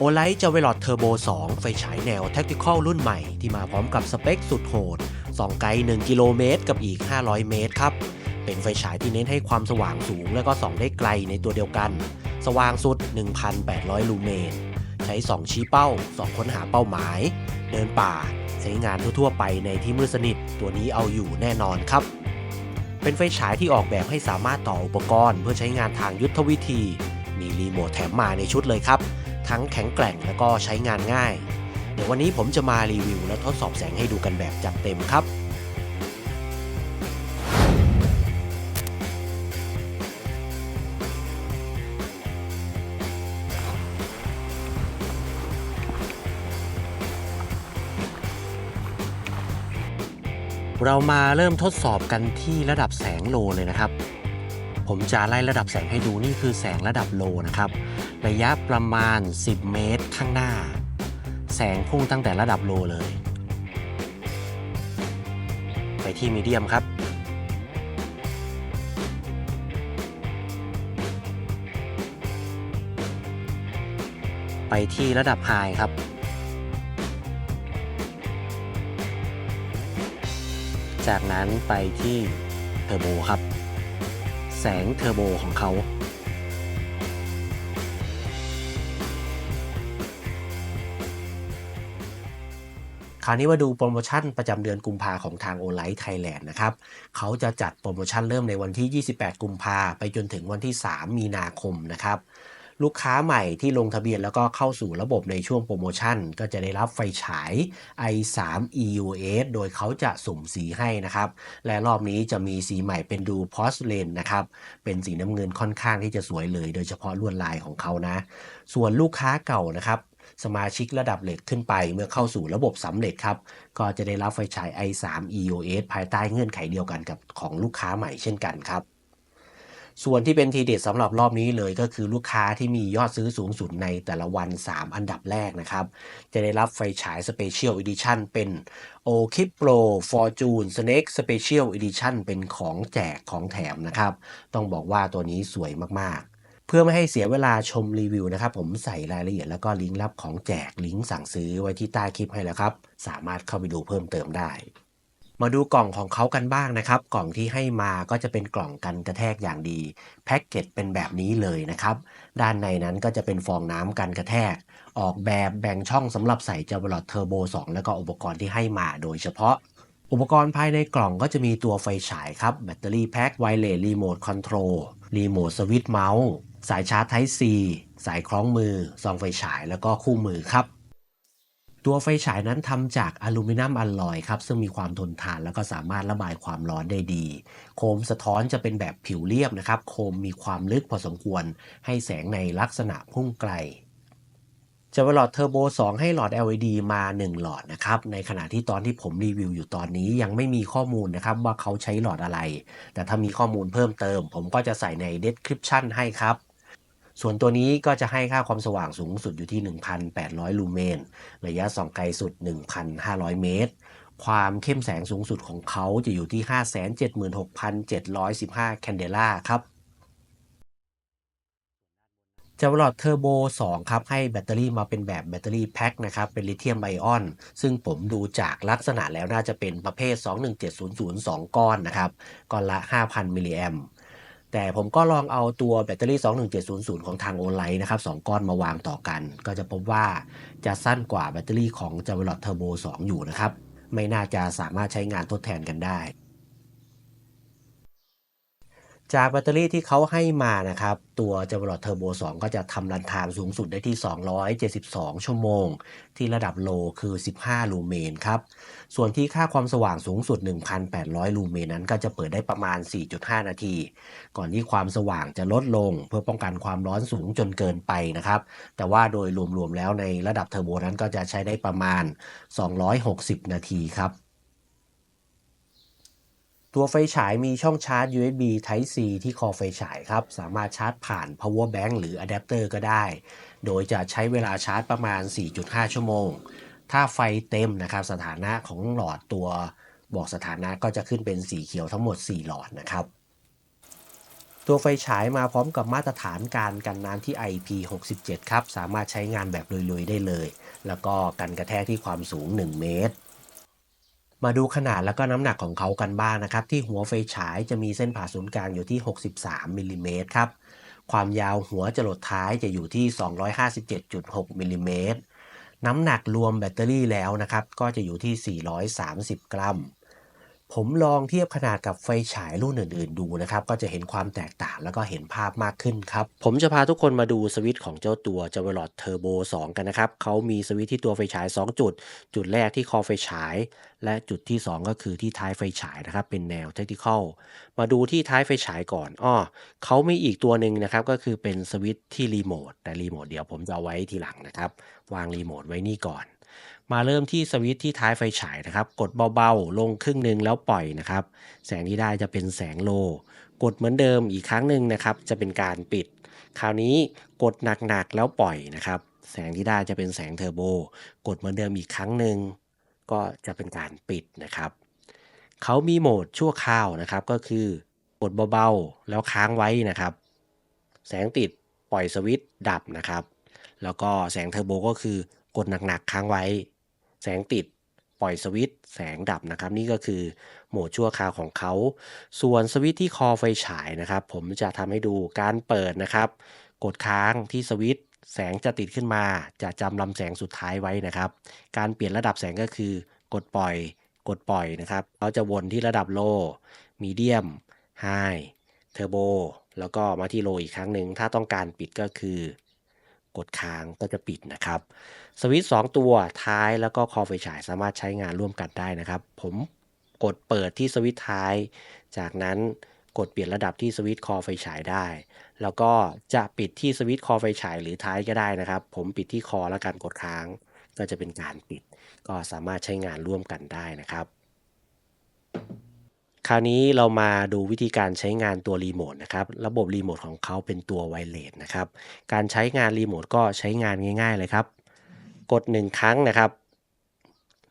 โอไลท์จะเวลอดเทอร์โบ 2 ไฟฉายแนว Tactical รุ่นใหม่ที่มาพร้อมกับสเปคสุดโหดสองไกล 1 กิโลเมตร กับอีก 500 เมตรครับ เป็นไฟฉายที่เน้นให้ความสว่างสูงและก็ส่องได้ไกลในตัวเดียวกัน สว่างสุด 1,800 ลูเมน ใช้สองชี้เป้าสองค้นหาเป้าหมาย เดินป่า ใช้งานทั่วๆ ไปในที่มืดสนิท ตัวนี้เอาอยู่แน่นอนครับ เป็นไฟฉายที่ออกแบบให้สามารถต่ออุปกรณ์ เพื่อใช้งานทางยุทธวิธี มีรีโมทแถมมาในชุดเลยครับ ทั้งแข็งแกร่งและก็ใช้งานง่าย เดี๋ยววันนี้ผมจะมารีวิวและทดสอบแสงให้ดูกันแบบจัดเต็มครับเรามาเริ่มทดสอบกันที่ระดับแสงโลเลยนะครับ ผมจะไล่ระดับแสงให้ดูนี่คือแสงระดับโลนะครับ ระยะประมาณ 10 เมตรข้างหน้า แสงพุ่งตั้งแต่ระดับโลเลย ไปที่มีเดียมครับ ไปที่ระดับไฮครับ จากนั้นไปที่เทอร์โบครับ แสงเทอร์โบของเขา ราวนี้มาดูโปรโมชั่นประจำเดือนกุมภาของทางโอไลท์ไทยแลนด์นะครับเขาจะจัดโปรโมชั่นเริ่มในวันที่ 28 กุมภาไปจนถึงวันที่ 3 มีนาคมนะครับลูกค้าใหม่ที่ลงทะเบียนแล้วก็เข้าสู่ระบบในช่วงโปรโมชั่น ก็จะได้รับไฟฉาย i3 EUS โดยเขาจะสุ่มสีให้นะครับ และรอบนี้จะมีสีใหม่เป็นดูพอสเลนนะครับ เป็นสีน้ำเงินค่อนข้างที่จะสวยเลย โดยเฉพาะลวดลายของเขานะ ส่วนลูกค้าเก่านะครับ สมาชิกระดับเหล็กขึ้นไป เมื่อเข้าสู่ระบบสำเร็จครับ ก็จะได้รับไฟฉาย i3 EOS ภายใต้เงื่อนไขเดียวกันกับของลูกค้าใหม่เช่นกันครับส่วนที่เป็นทีเด็ดสำหรับรอบนี้เลยก็คือลูกค้าที่มียอดซื้อสูงสุดในแต่ละวัน 3 อันดับแรกนะครับ จะได้รับไฟฉาย Special Edition เป็น o k i p Pro Fortune Snake Special Edition เป็นของแจกของแถมนะครับ ต้องบอกว่าตัวนี้สวยมากๆ เพื่อไม่ให้เสียเวลาชมรีวิวนะครับ ผมใส่รายละเอียดแล้วก็ลิงก์รับของแจกลิงก์สั่งซื้อไว้ที่ใต้คลิปให้แล้วครับ สามารถเข้าไปดูเพิ่มเติมได้ มาดูกล่องของเขากันบ้างนะครับ กล่องที่ให้มาก็จะเป็นกล่องกันกระแทกอย่างดี แพ็กเกจเป็นแบบนี้เลยนะครับ ด้านในนั้นก็จะเป็นฟองน้ำกันกระแทก ออกแบบแบ่งช่องสำหรับใส่จาวลอดเทอร์โบ 2 แล้วก็อุปกรณ์ที่ให้มาโดยเฉพาะอุปกรณ์ภายในกล่องก็จะมีตัวไฟฉายครับ แบตเตอรี่แพ็คไวเลสรีโมทคอนโทรลรีโมทสวิตช์เมาส์ สายชาร์จ Type C สายคล้องมือ ซองไฟฉาย แล้วก็คู่มือครับ ตัวไฟฉายนั้นทำจากอลูมิเนียมอลลอยครับ ซึ่งมีความทนทานแล้วก็สามารถระบายความร้อนได้ดี โคมสะท้อนจะเป็นแบบผิวเรียบนะครับ โคมมีความลึกพอสมควร ให้แสงในลักษณะพุ่งไกลจะหลอดเทอร์โบ 2 ให้หลอด LED มา 1 หลอดนะครับ ในขณะที่ตอนที่ผมรีวิวอยู่ตอนนี้ยังไม่มีข้อมูลนะครับว่าเขาใช้หลอดอะไร แต่ถ้ามีข้อมูลเพิ่มเติม ผมก็จะใส่ใน description ให้ครับ ส่วนตัวนี้ก็จะให้ค่าความสว่างสูงสุดอยู่ที่ 1,800 ลูเมน ระยะส่องไกลสุด 1,500 เมตร ความเข้มแสงสูงสุดของเขาจะอยู่ที่ 576,715 แคนเดล่าครับจาวลอดเทอร์โบ2ครับ ให้แบตเตอรี่มาเป็นแบบแบตเตอรี่แพ็คนะครับ เป็นลิเธียมไอออน ซึ่งผมดูจากลักษณะแล้วน่าจะเป็นประเภท 21700 2 ก้อนนะครับ ก้อนละ 5,000 มิลลิแอม แต่ผมก็ลองเอาตัวแบตเตอรี่ 21700 ของทางโอไลน์นะครับ2ก้อนมาวางต่อกัน ก็จะพบว่าจะสั้นกว่าแบตเตอรี่ของจาวลอดเทอร์โบ2อยู่นะครับ ไม่น่าจะสามารถใช้งานทดแทนกันได้ จากแบตเตอรี่ที่เขาให้มานะครับ ตัวจาวลอดเทอร์โบ 2 ก็จะทำรันทม์สูงสุดได้ที่ 272 ชั่วโมง ที่ระดับโลคือ 15 ลูเมนครับ ส่วนที่ค่าความสว่างสูงสุด 1,800 ลูเมนนั้นก็จะเปิดได้ประมาณ 4.5 นาที ก่อนที่ความสว่างจะลดลง เพื่อป้องกันความร้อนสูงจนเกินไปนะครับ แต่ว่าโดยรวมๆแล้วในระดับเทอร์โบนั้นก็จะใช้ได้ประมาณ 260 นาทีครับ ตัวไฟฉายมีช่องชาร์จ USB Type C ที่คอไฟฉายครับ สามารถชาร์จผ่าน power bank หรืออะแดปเตอร์ก็ได้ โดยจะใช้เวลาชาร์จประมาณ 4.5 ชั่วโมง ถ้าไฟเต็มนะครับ สถานะของหลอดตัวบอกสถานะก็จะขึ้นเป็นสีเขียวทั้งหมด 4 หลอดนะครับ ตัวไฟฉายมาพร้อมกับมาตรฐานการกันน้ำที่ IP67 ครับ สามารถใช้งานแบบลุยๆได้เลย แล้วก็กันกระแทกที่ความสูง 1 เมตร มาดูขนาดแล้วก็น้ำหนักของเขากันบ้างนะครับ ที่หัวไฟฉายจะมีเส้นผ่าศูนย์กลางอยู่ที่ 63มิลลิเมตรครับ ความยาวหัวจรดท้ายจะอยู่ที่ 257.6มิลลิเมตรน้ำหนักรวมแบตเตอรี่แล้วนะครับ ก็จะอยู่ที่ 430 กรัม ผมลองเทียบขนาดกับไฟฉายรุ่นอื่น ๆ ดูนะครับ ก็จะเห็นความแตกต่างแล้วก็เห็นภาพมากขึ้นครับ ผมจะพาทุกคนมาดูสวิตช์ของเจ้าตัว j a v e l o t Turbo 2 กันนะครับ เขามีสวิตช์ที่ตัวไฟฉาย 2 จุด จุดแรกที่คอไฟฉาย และจุดที่ 2 ก็คือที่ท้ายไฟฉายนะครับ เป็นแนว Tactical มาดูที่ท้ายไฟฉายก่อนอ้อเขามีอีกตัวหนึ่งนะครับ ก็คือเป็นสวิตช์ที่รีโมทแต่รีโมทเดี๋ยวผมจะเอาไว้ทีหลังนะครับ วางรีโมทไว้นี่ก่อน มาเริ่มที่สวิตช์ที่ท้ายไฟฉายนะครับ กดเบาๆ ลงครึ่งหนึ่งแล้วปล่อยนะครับ แสงที่ได้จะเป็นแสงโล กดเหมือนเดิมอีกครั้งหนึ่งนะครับ จะเป็นการปิด คราวนี้กดหนักๆแล้วปล่อยนะครับ แสงที่ได้จะเป็นแสงเทอร์โบ กดเหมือนเดิมอีกครั้งหนึ่งก็จะเป็นการปิดนะครับเขามีโหมดชั่วคราวนะครับ ก็คือกดเบาๆ แล้วค้างไว้นะครับ แสงติดปล่อยสวิตช์ดับนะครับ แล้วก็แสงเทอร์โบก็คือกดหนักๆค้างไว้ แสงติดปล่อยสวิตแสงดับนะครับ นี่ก็คือโหมดชั่วคราวของเขา ส่วนสวิตที่คอไฟฉายนะครับ ผมจะทำให้ดูการเปิดนะครับ กดค้างที่สวิตแสงจะติดขึ้นมา จะจำลำแสงสุดท้ายไว้นะครับ การเปลี่ยนระดับแสงก็คือ กดปล่อย กดปล่อยนะครับเขาจะวนที่ระดับโลมีเดียมไฮเทอร์โบแล้วก็มาที่โลอีกครั้งหนึ่งถ้าต้องการปิดก็คือ กดค้างก็จะปิดนะครับ สวิตช์2ตัวท้ายแล้วก็คอไฟฉายสามารถใช้งานร่วมกันได้นะครับ ผมกดเปิดที่สวิตช์ท้าย จากนั้นกดเปลี่ยนระดับที่สวิตช์คอไฟฉายได้ แล้วก็จะปิดที่สวิตช์คอไฟฉายหรือท้ายก็ได้นะครับ ผมปิดที่คอแล้วกันกดค้าง ก็จะเป็นการปิด ก็สามารถใช้งานร่วมกันได้นะครับ คราวนี้เรามาดูวิธีการใช้งานตัวรีโมทนะครับ ระบบรีโมทของเขาเป็นตัวไวเลสนะครับ การใช้งานรีโมทก็ใช้งานง่าย ๆเลยครับ กด 1 ครั้งนะครับ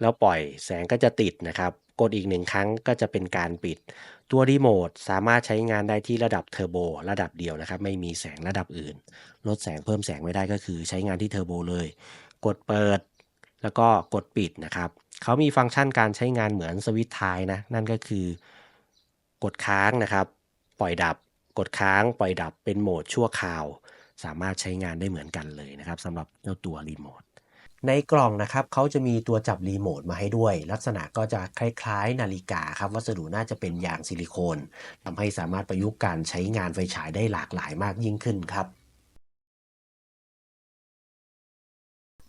แล้วปล่อยแสงก็จะติดนะครับ กดอีก 1 ครั้งก็จะเป็นการปิด ตัวรีโมทสามารถใช้งานได้ที่ระดับเทอร์โบระดับเดียวนะครับ ไม่มีแสงระดับอื่น ลดแสงเพิ่มแสงไม่ได้ก็คือใช้งานที่เทอร์โบเลย กดเปิด แล้วก็กดปิดนะครับ เขามีฟังก์ชันการใช้งานเหมือนสวิตช์ท้ายนะ นั่นก็คือ กดค้างนะครับ ปล่อยดับ กดค้าง ปล่อยดับเป็นโหมดชั่วคราว สามารถใช้งานได้เหมือนกันเลยนะครับสำหรับเจ้าตัวรีโมทในกล่องนะครับเขาจะมีตัวจับรีโมทมาให้ด้วย ลักษณะก็จะคล้ายๆ นาฬิกาครับวัสดุน่าจะเป็นยางซิลิโคนทำให้สามารถประยุกต์การใช้งานไฟฉายได้หลากหลายมากยิ่งขึ้นครับ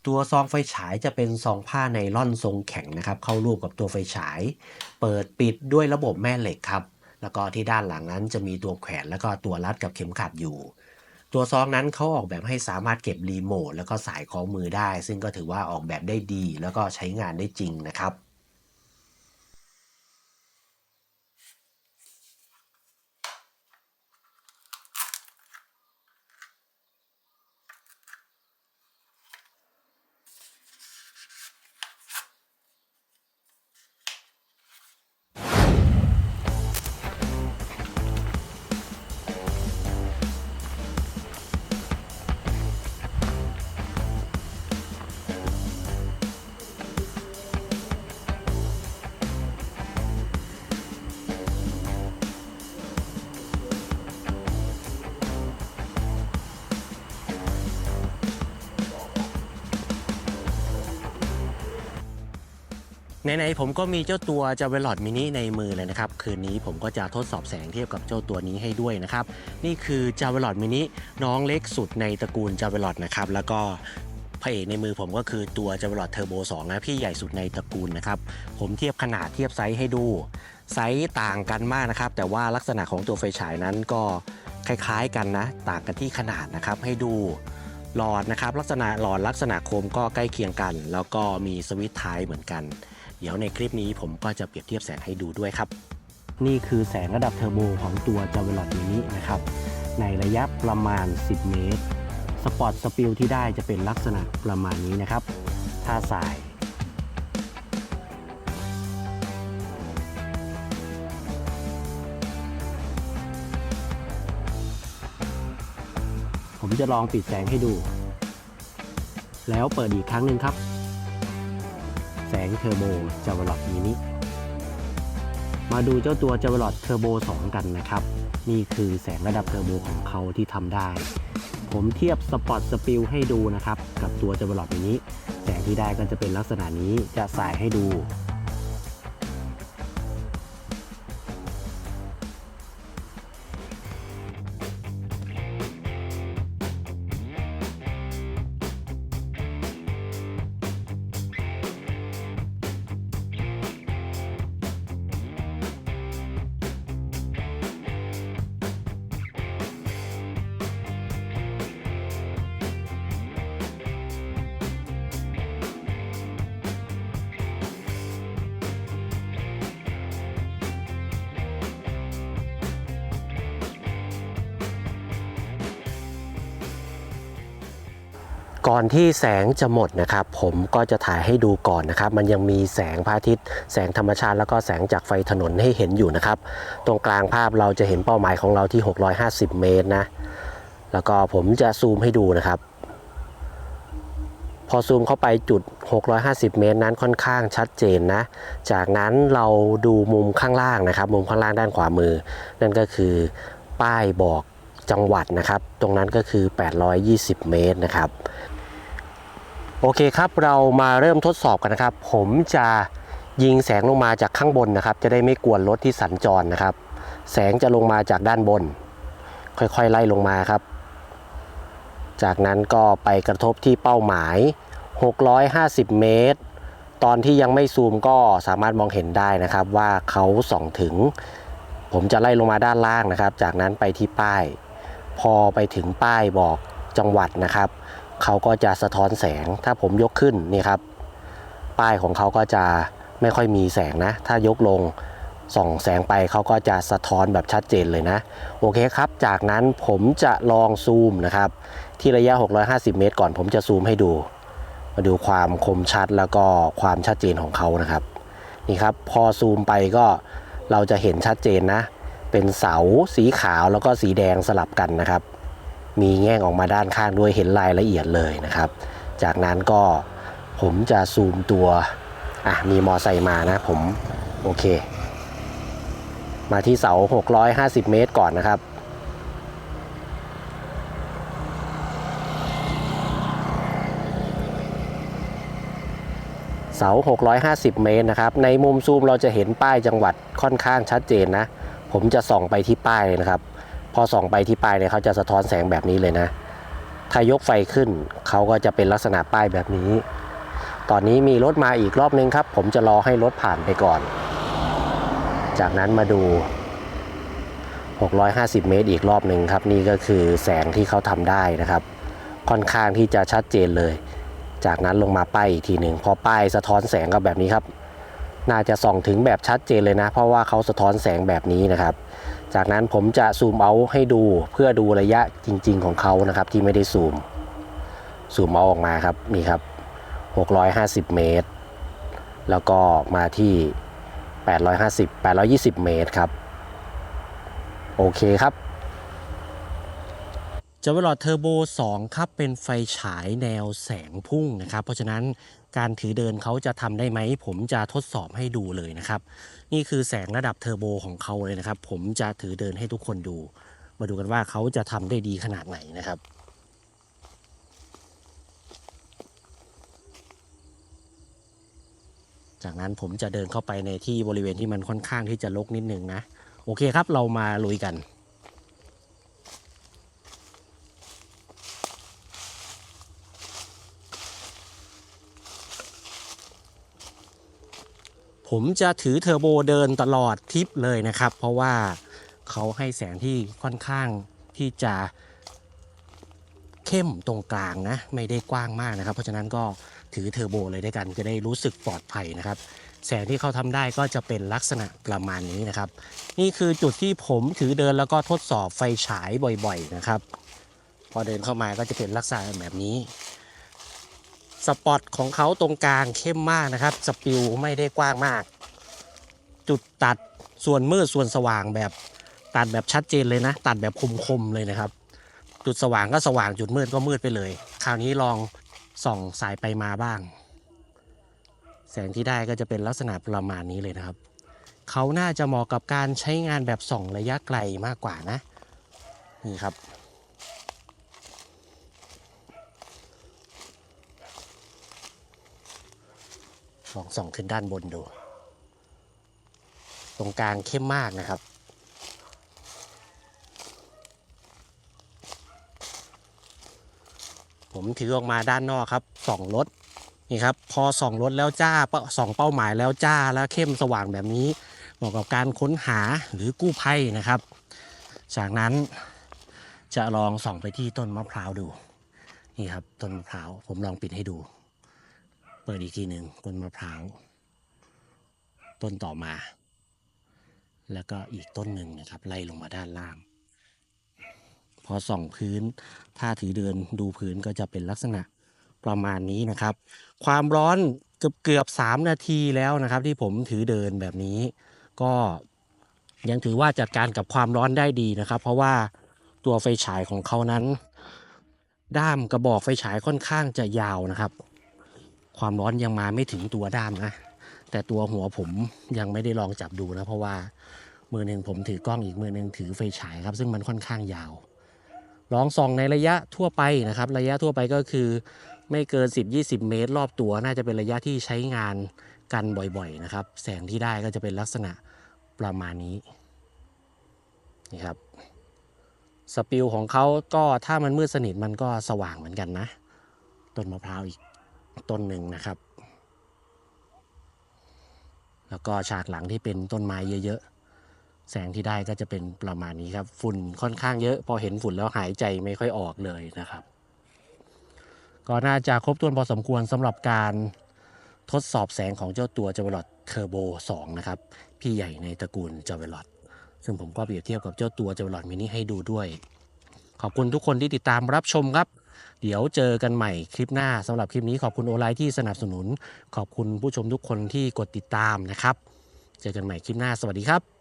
ตัวซองไฟฉายจะเป็นซองผ้าไนล่อนทรงแข็งนะครับ เข้ารูปกับตัวไฟฉาย เปิดปิดด้วยระบบแม่เหล็กครับ แล้วก็ที่ด้านหลังนั้นจะมีตัวแขวนแล้วก็ตัวรัดกับเข็มขัดอยู่ ตัวซองนั้นเขาออกแบบให้สามารถเก็บรีโมทแล้วก็สายของมือได้ ซึ่งก็ถือว่าออกแบบได้ดี แล้วก็ใช้งานได้จริงนะครับ ไหนๆผมก็มีเจ้าตัว j a v e l o t Mini ในมือเลยนะครับ คืนนี้ผมก็จะทดสอบแสงเทียบกับเจ้าตัวนี้ให้ด้วยนะครับ นี่คือ j a v e l o t Mini น้องเล็กสุดในตระกูล j a v e l o t นะครับแล้วก็พระเอกในมือผมก็คือตัว j a v e l o t Turbo 2นะพี่ใหญ่สุดในตระกูลนะครับผมเทียบขนาดเทียบไซส์ให้ดู ไซส์ต่างกันมากนะครับ แต่ว่าลักษณะของตัวไฟฉายนั้นก็คล้ายๆกันนะ ต่างกันที่ขนาดนะครับให้ดูหลอดนะครับลักษณะหลอดลักษณะโคมก็ใกล้เคียงกัน แล้วก็มีสวิตช์ท้ายเหมือนกัน เดี๋ยวในคลิปนี้ผมก็จะเปรียบเทียบแสงให้ดูด้วยครับ นี่คือแสงระดับเทอร์โบของตัว j a v e l o t Mini นะครับ ในระยะประมาณ 10 เมตร สปอตสปิลที่ได้จะเป็นลักษณะประมาณนี้นะครับ ถ้าสายผมจะลองปิดแสงให้ดู แล้วเปิดอีกครั้งหนึ่งครับ แสงเทอร์โบจาวลอตมินิมาดูเจ้าตัวจาวลอตเทอร์โบ2 กันนะครับ นี่คือแสงระดับเทอร์โบของเขาที่ทำได้ ผมเทียบสปอตสปิลให้ดูนะครับ กับตัวจาวลอตมินิแสงที่ได้ก็จะเป็นลักษณะนี้จะสายให้ดู ก่อนที่แสงจะหมดนะครับ ผมก็จะถ่ายให้ดูก่อนนะครับ มันยังมีแสงพระอาทิตย์ แสงธรรมชาติ แล้วก็แสงจากไฟถนนให้เห็นอยู่นะครับ ตรงกลางภาพเราจะเห็นเป้าหมายของเราที่ 650 เมตรนะ แล้วก็ผมจะซูมให้ดูนะครับ พอซูมเข้าไปจุด 650 เมตรนั้นค่อนข้างชัดเจนนะ จากนั้นเราดูมุมข้างล่างนะครับ มุมข้างล่างด้านขวามือ นั่นก็คือป้ายบอกจังหวัดนะครับ ตรงนั้นก็คือ 820 เมตรนะครับ โอเคครับเรามาเริ่มทดสอบกันนะครับ ผมจะยิงแสงลงมาจากข้างบนนะครับ จะได้ไม่กวนรถที่สัญจรนะครับ แสงจะลงมาจากด้านบน ค่อยๆไล่ลงมาครับ จากนั้นก็ไปกระทบที่เป้าหมาย 650 เมตร ตอนที่ยังไม่ซูมก็สามารถมองเห็นได้นะครับว่าเขาส่องถึง ผมจะไล่ลงมาด้านล่างนะครับ จากนั้นไปที่ป้าย พอไปถึงป้ายบอกจังหวัดนะครับ เขาก็จะสะท้อนแสง ถ้าผมยกขึ้นนี่ครับ ป้ายของเขาก็จะไม่ค่อยมีแสงนะ ถ้ายกลงส่องแสงไปเขาก็จะสะท้อนแบบชัดเจนเลยนะ โอเคครับ จากนั้นผมจะลองซูมนะครับ ที่ระยะ 650 เมตรก่อนผมจะซูมให้ดู มาดูความคมชัดแล้วก็ความชัดเจนของเขานะครับ นี่ครับ พอซูมไปก็เราจะเห็นชัดเจนนะ เป็นเสาสีขาวแล้วก็สีแดงสลับกันนะครับ มีแง่งออกมาด้านข้างด้วยเห็นรายละเอียดเลยนะครับ จากนั้นก็ผมจะซูมตัวอะมีมอไซค์มานะผมโอเค มาที่เสา 650 เมตรก่อนนะครับเสา 650 เมตรนะครับ ในมุมซูมเราจะเห็นป้ายจังหวัดค่อนข้างชัดเจนนะ ผมจะส่องไปที่ป้ายเลยนะครับ อส่องไปที่ป้ายเนี่ยเขาจะสะท้อนแสงแบบนี้เลยนะ ถ้ายกไฟขึ้นเขาก็จะเป็นลักษณะป้ายแบบนี้ ตอนนี้มีรถมาอีกรอบนึงครับ ผมจะรอให้รถผ่านไปก่อน จากนั้นมาดู 650 เมตรอีกรอบหนึ่งครับ นี่ก็คือแสงที่เขาทำได้นะครับ ค่อนข้างที่จะชัดเจนเลย จากนั้นลงมาป้ายอีกทีหนึ่งพอป้ายสะท้อนแสงก็แบบนี้ครับ น่าจะส่องถึงแบบชัดเจนเลยนะ เพราะว่าเขาสะท้อนแสงแบบนี้นะครับ จากนั้นผมจะซูมเอาให้ดูเพื่อดูระยะจริง ๆ ของเขานะครับที่ไม่ได้ซูม ซูมเอาออกมาครับนี่ครับ 650 เมตร แล้วก็มาที่ 850 820 เมตรครับ โอเคครับ จาวลอดเทอร์โบ 2 ครับ เป็นไฟฉายแนวแสงพุ่งนะครับ เพราะฉะนั้นการถือเดินเขาจะทำได้ไหม ผมจะทดสอบให้ดูเลยนะครับ นี่คือแสงระดับเทอร์โบของเขาเลยนะครับ ผมจะถือเดินให้ทุกคนดู มาดูกันว่าเขาจะทำได้ดีขนาดไหนนะครับจากนั้นผมจะเดินเข้าไปในที่บริเวณที่มันค่อนข้างที่จะรกนิดนึงนะ โอเคครับเรามาลุยกัน ผมจะถือเทอร์โบเดินตลอดทริปเลยนะครับ เพราะว่าเขาให้แสงที่ค่อนข้างที่จะเข้มตรงกลางนะ ไม่ได้กว้างมากนะครับ เพราะฉะนั้นก็ถือเทอร์โบเลยด้วยกัน จะได้รู้สึกปลอดภัยนะครับ แสงที่เขาทำได้ก็จะเป็นลักษณะประมาณนี้นะครับ นี่คือจุดที่ผมถือเดินแล้วก็ทดสอบไฟฉายบ่อยๆนะครับ พอเดินเข้ามาก็จะเป็นลักษณะแบบนี้ สปอตของเขาตรงกลางเข้มมากนะครับ สปิลไม่ได้กว้างมาก จุดตัดส่วนมืดส่วนสว่างแบบตัดแบบชัดเจนเลยนะ ตัดแบบคมๆเลยนะครับ จุดสว่างก็สว่างจุดมืดก็มืดไปเลย คราวนี้ลองส่องสายไปมาบ้าง แสงที่ได้ก็จะเป็นลักษณะประมาณนี้เลยนะครับ เขาน่าจะเหมาะกับการใช้งานแบบส่องระยะไกลมากกว่านะ นี่ครับ ลองส่องขึ้นด้านบนดู ตรงกลางเข้มมากนะครับ ผมถือออกมาด้านนอกครับส่องรถนี่ครับพอส่องรถแล้วจ้าเป้าส่องเป้าหมายแล้วจ้าแล้วเข้มสว่างแบบนี้เหมาะกับการค้นหาหรือกู้ภัยนะครับ จากนั้นจะลองส่องไปที่ต้นมะพร้าวดู นี่ครับต้นมะพร้าวผมลองปิดให้ดู เปิดอีกทีหนึ่งต้นมะพร้าวต้นต่อมา แล้วก็อีกต้นหนึ่งนะครับ ไล่ลงมาด้านล่าง พอส่องพื้น ถ้าถือเดินดูพื้นก็จะเป็นลักษณะประมาณนี้นะครับ ความร้อนเกือบเกือบสามนาทีแล้วนะครับ ที่ผมถือเดินแบบนี้ ก็ยังถือว่าจัดการกับความร้อนได้ดีนะครับ เพราะว่าตัวไฟฉายของเขานั้น ด้ามกระบอกไฟฉายค่อนข้างจะยาวนะครับ ความร้อนยังมาไม่ถึงตัวด้ามนะ แต่ตัวหัวผมยังไม่ได้ลองจับดูนะ เพราะว่ามือหนึ่งผมถือกล้องอีกมือหนึ่งถือไฟฉายครับ ซึ่งมันค่อนข้างยาวลองส่องในระยะทั่วไปนะครับ ระยะทั่วไปก็คือไม่เกิน 10-20 เมตร รอบตัวน่าจะเป็นระยะที่ใช้งานกันบ่อยๆนะครับ แสงที่ได้ก็จะเป็นลักษณะประมาณนี้นี่ครับสปิลของเขาก็ถ้ามันมืดสนิทมันก็สว่างเหมือนกันนะ ต้นมะพร้าวอีก ต้นหนึ่งนะครับ แล้วก็ฉากหลังที่เป็นต้นไม้เยอะๆ แสงที่ได้ก็จะเป็นประมาณนี้ครับ ฝุ่นค่อนข้างเยอะ พอเห็นฝุ่นแล้วหายใจไม่ค่อยออกเลยนะครับ ก็น่าจะครบถ้วนพอสมควรสำหรับการทดสอบแสงของเจ้าตัวจ a เวลอ t เทอร์โบ2นะครับ พี่ใหญ่ในตระกูลจ a เวลอ t ซึ่งผมก็เปรียบเทียบกับเจ้าตัวจ a เวลอ t มินิให้ดูด้วย ขอบคุณทุกคนที่ติดตามรับชมครับ เดี๋ยวเจอกันใหม่คลิปหน้าสำหรับคลิปนี้ขอบคุณโอไลท์ที่สนับสนุน ขอบคุณผู้ชมทุกคนที่กดติดตามนะครับ เจอกันใหม่คลิปหน้าสวัสดีครับ